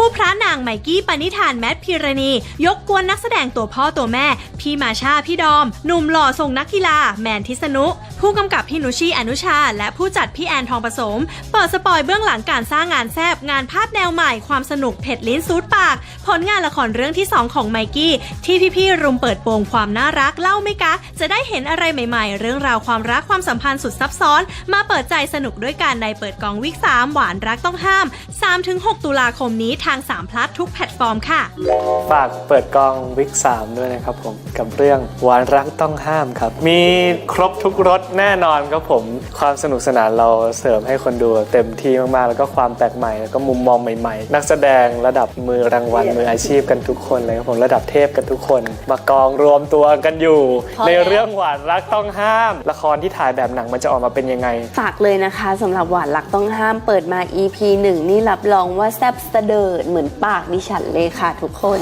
คู่พระนางไมกี้ปณิธานแมทพิรณี ยกกวนนักแสดงตัวพ่อตัวแม่ พี่มาชาพี่ดอม หนุ่มหล่อส่งนักกีฬา แมนทิสนุ ผู้กำกับพี่นุชีอนุชา และผู้จัดพี่แอนทองผสม เปิดสปอยเบื้องหลังการสร้างงานแซบงานภาพแนวใหม่ความสนุกเผ็ดลิ้นซูดปาก ผลงานละครเรื่องที่ 2 ของไมกี้ ที่พี่ๆรุมเปิดโปงความน่ารักเล่าไหม่กะ จะได้เห็นอะไรใหม่ๆ เรื่องราวความรักความสัมพันธ์สุดซับซ้อน มาเปิดใจสนุกด้วยกันในเปิดกองวิก3หวานรักต้องห้าม 3-6 ตุลาคมนี้ทาง3พลัดทุกแพลตฟอร์มค่ะ ฝากเปิดกองวิก3ด้วยนะครับผมกับเรื่องหวานรักต้องห้ามครับ มีครบทุกรสแน่นอนครับผมความสนุกสนานเราเสริมให้คนดูเต็มที่มากๆ แล้วก็ความแปลกใหม่แล้วก็มุมมองใหม่ๆ นักแสดงระดับมือรางวัลมืออาชีพกันทุกคนเลยครับผมระดับเทพกันทุกคน มากองรวมตัวกันอยู่พอในแล้วเรื่องหวานรักต้องห้าม ละครที่ถ่ายแบบหนังมันจะออกมาเป็นยังไง ฝากเลยนะคะสำหรับหวานรักต้องห้ามเปิดมา EP 1 นี่รับรองว่าแซ่บสะเดิดเหมือนปากดิฉันเลยค่ะทุกคน